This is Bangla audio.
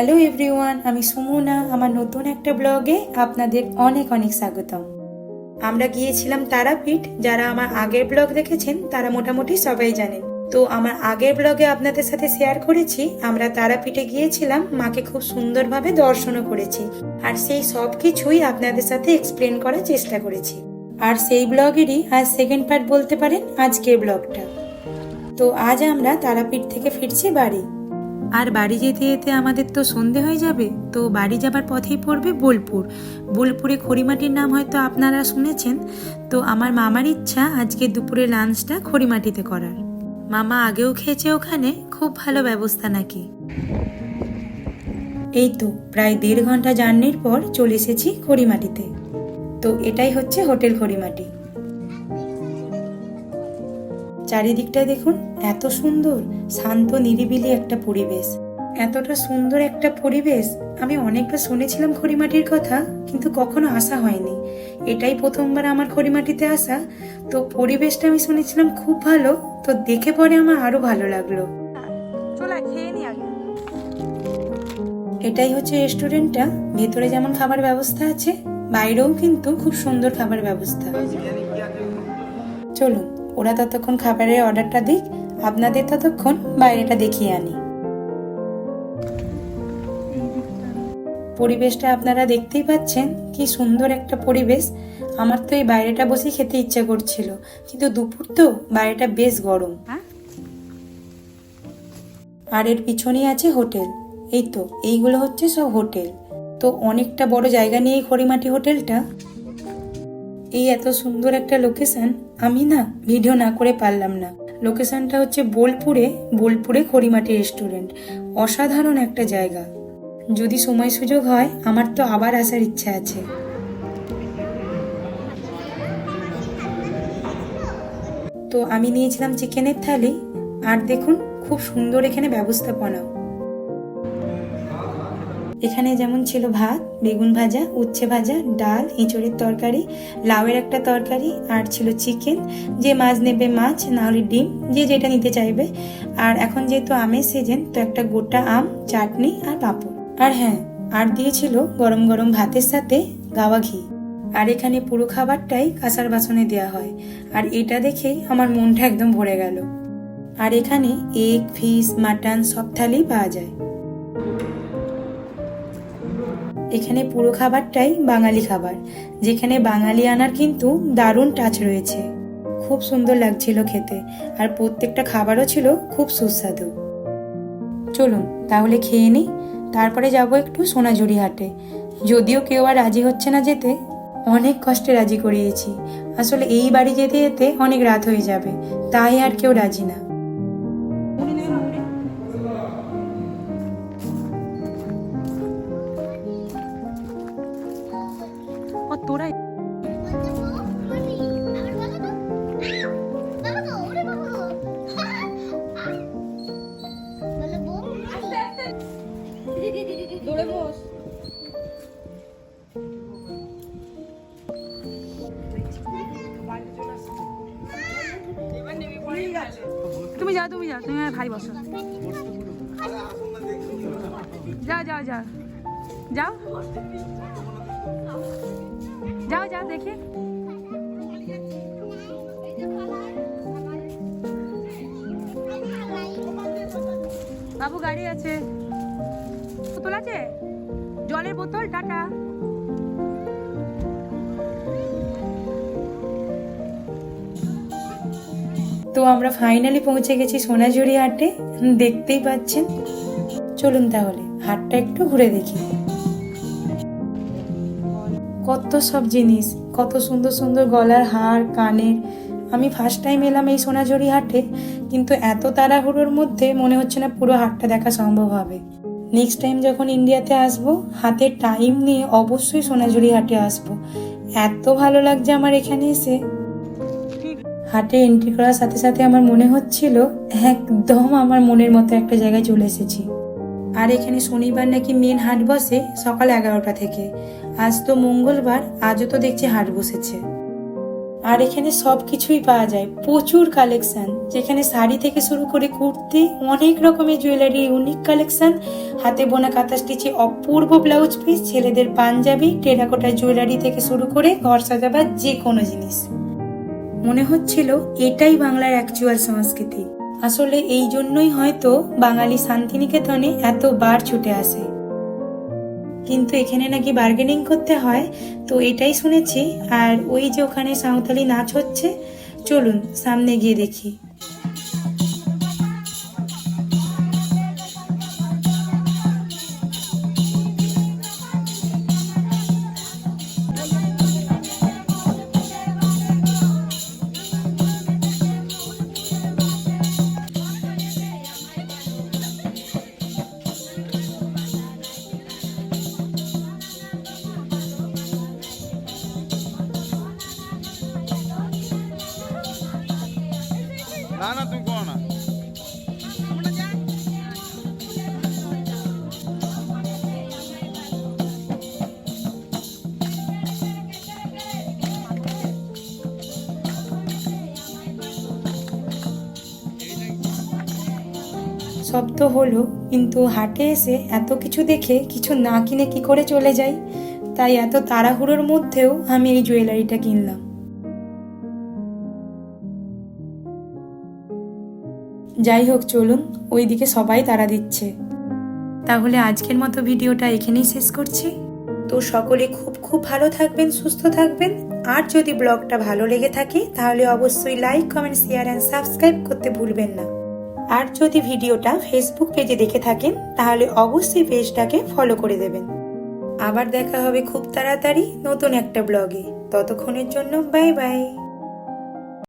হ্যালো এভরিওয়ান, আমি সুমনা। আমার নতুন একটা ব্লগে আপনাদের অনেক অনেক স্বাগতম। আমরা গিয়েছিলাম তারাপীঠ। যারা আমার আগের ব্লগ দেখেছেন, তারা মোটামুটি সবাই জানেন। তো আমার আগের ব্লগে আপনাদের সাথে শেয়ার করেছি। আমরা তারাপীঠে গিয়েছিলাম, মাকে খুব সুন্দরভাবে দর্শনও করেছি। আর সেই সব কিছুই আপনাদের সাথে এক্সপ্লেন করার চেষ্টা করেছি। আর সেই ব্লগেরই আজ সেকেন্ড পার্ট বলতে পারেন আজকের ব্লগটা। তো আজ আমরা তারাপীঠ থেকে ফিরছি বাড়ি। আর বাড়ি যেতে যেতে আমাদের তো সন্ধে হয়ে যাবে, তো বাড়ি যাবার পথেই পড়বে বোলপুর। বোলপুরে খড়িমাটির নাম হয়তো আপনারা শুনেছেন, তো আমার মামার ইচ্ছা আজকে দুপুরে লাঞ্চটা খড়িমাটিতে করার। মামা আগেও খেয়েছে ওখানে, খুব ভালো ব্যবস্থা নাকি। এই তো, প্রায় দেড় ঘণ্টা জার্নির পর চলে এসেছি খড়িমাটিতে। তো এটাই হচ্ছে হোটেল খড়িমাটি। চারিদিকটা দেখুন এত সুন্দর শান্ত নিরিবিলি একটা পরিবেশ। এতটা সুন্দর একটা পরিবেশ আমি অনেকবার শুনেছিলাম খড়িমাটির কথা কিন্তু কখনো আসা হয়নি। এটাই প্রথমবার আমার খড়িমাটিতে আসা। তো পরিবেশটা আমি শুনেছিলাম খুব ভালো তো দেখে পরে আমার আরও ভালো লাগল। এটাই হচ্ছে রেস্টুরেন্টটা ভেতরে যেমন খাবার ব্যবস্থা আছে বাইরেও কিন্তু খুব সুন্দর খাবার ব্যবস্থা। চলুন। ওরা ততক্ষণ খাবারের অর্ডারটা দিক, আপনাদের ততক্ষণ বাইরেটা দেখিয়ে আনি। পরিবেশটা আপনারা দেখতেই পাচ্ছেন, কি সুন্দর একটা পরিবেশ। আমার তো এই বাইরেটা বসে খেতে ইচ্ছা করছিল, কিন্তু দুপুর তো বাইরেটা বেশ গরম। আর এর পিছনেই আছে হোটেল। এই তো, এইগুলো হচ্ছে সব হোটেল। তো অনেকটা বড় জায়গা নিয়ে খড়িমাটি হোটেলটা। এই এত সুন্দর একটা লোকেশন আমি না ভিডিও না করে পারলাম না। লোকেশনটা হচ্ছে বোলপুরে বোলপুরে খড়িমাটি রেস্টুরেন্ট অসাধারণ একটা জায়গা। যদি সময় সুযোগ হয়, আমার তো আবার আসার ইচ্ছা আছে। তো আমি নিয়েছিলাম চিকেনের থালি। আর দেখুন, খুব সুন্দর এখানে ব্যবস্থাপনাও এখানে যেমন ছিল ভাত, বেগুন ভাজা, উচ্ছে ভাজা, ডাল এঁচড়ের তরকারি, লাউয়ের একটা তরকারি, আর ছিল চিকেন। যে মাছ নেবে মাছ, না হলে ডিম, যে যেটা নিতে চাইবে। আর এখন যেহেতু আমের সিজন তো একটা গোটা আম, চাটনি আর পাঁপড়। আর হ্যাঁ আর দিয়েছিল গরম গরম ভাতের সাথে গাওয়া ঘি। আর এখানে পুরো খাবারটাই কাঁসার বাসনে দেওয়া হয়। আর এটা দেখেই আমার মনটা একদম ভরে গেল। আর এখানে এগ ফিশ মাটন সব থালি পাওয়া যায়। এখানে পুরো খাবারটাই বাঙালি খাবার, যেখানে বাঙালি আনার কিন্তু দারুণ টাচ রয়েছে। খুব সুন্দর লাগছিল খেতে, আর প্রত্যেকটা খাবারও ছিল খুব সুস্বাদু। চলুন, তাহলে খেয়ে নিই। তারপরে যাব একটু সোনাঝুরি হাটে। যদিও কেউ আর রাজি হচ্ছে না যেতে, অনেক কষ্টে রাজি করিয়েছি। আসলে এই বাড়ি যেতে যেতে অনেক রাত হয়ে যাবে, তাই আর কেউ রাজি না। তুমি যাও তুমি যাও। তুমি ভাই বসো। যাও যাও যাও। যাও। যাও যাও, দেখি। বাবু গাড়ি আছে। বোতল আছে? জলের বোতল, টাটা। তো আমরা ফাইনালি পৌঁছে গেছি সোনাঝুরি হাটে। দেখতেই পাচ্ছেন। চলুন তাহলে, হাটটা একটু ঘুরে দেখি। কত সব জিনিস, কত সুন্দর সুন্দর গলার হার, কানের। আমি ফার্স্ট টাইম এলাম এই সোনাঝুরি হাটে, কিন্তু এত তাড়াহুড়োর মধ্যে মনে হচ্ছে না পুরো হাটটা দেখা সম্ভব হবে। নেক্সট টাইম যখন ইন্ডিয়াতে আসব, হাতে টাইম নিয়ে অবশ্যই সোনাঝুরি হাটে আসব। এত ভালো লাগছে আমার এখানে এসে। হাটে এন্ট্রি করার সাথে সাথে আমার মনে হচ্ছিল, একদম আমার মনের মতো একটা জায়গায় চলে এসেছি। আর এখানে শনিবার নাকি মেন হাট বসে সকাল এগারোটা থেকে। আজ তো মঙ্গলবার, আজও তো দেখছি হাট বসেছে। আর এখানে সব কিছুই পাওয়া যায়, প্রচুর কালেকশন যেখানে শাড়ি থেকে শুরু করে কুর্তি, অনেক রকমের জুয়েলারি ইউনিক কালেকশন হাতে বোনা কাঁথা স্টিচে অপূর্ব ব্লাউজ পিস ছেলেদের পাঞ্জাবি টেরাকোটা জুয়েলারি থেকে শুরু করে ঘর সাজাবার যে কোনো জিনিস। মনে হচ্ছিল এটাই বাংলার অ্যাকচুয়াল সংস্কৃতি। আসলে এই জন্যই হয়তো বাঙালি শান্তিনিকেতনে এত বার ছুটে আসে। কিন্তু এখানে নাকি বার্গেনিং করতে হয়, তো এটাই শুনেছি। আর ওই যে ওখানে সাঁওতালি নাচ হচ্ছে, চলুন সামনে গিয়ে দেখি। তো হলো, কিন্তু হাটে এসে এত কিছু দেখে কিছু না কিনে কি করে চলে যাই? তাই এত তাড়াহুড়োর মধ্যেও আমি এই জুয়েলারিটা কিনলাম। যাই হোক, চলুন, ওইদিকে সবাই তারা দিচ্ছে। তাহলে আজকের মতো ভিডিওটা এখানেই শেষ করছি। তো সকলে খুব খুব ভালো থাকবেন, সুস্থ থাকবেন। আর যদি ব্লগটা ভালো লেগে থাকে, তাহলে অবশ্যই like comment share and subscribe করতে ভুলবেন না। আর যদি ভিডিওটা ফেসবুক পেজে দেখে থাকেন, তাহলে অবশ্যই পেজটাকে ফলো করে দেবেন। আবার দেখা হবে খুব তাড়াতাড়ি নতুন একটা ব্লগে। ততক্ষণের জন্য বাই বাই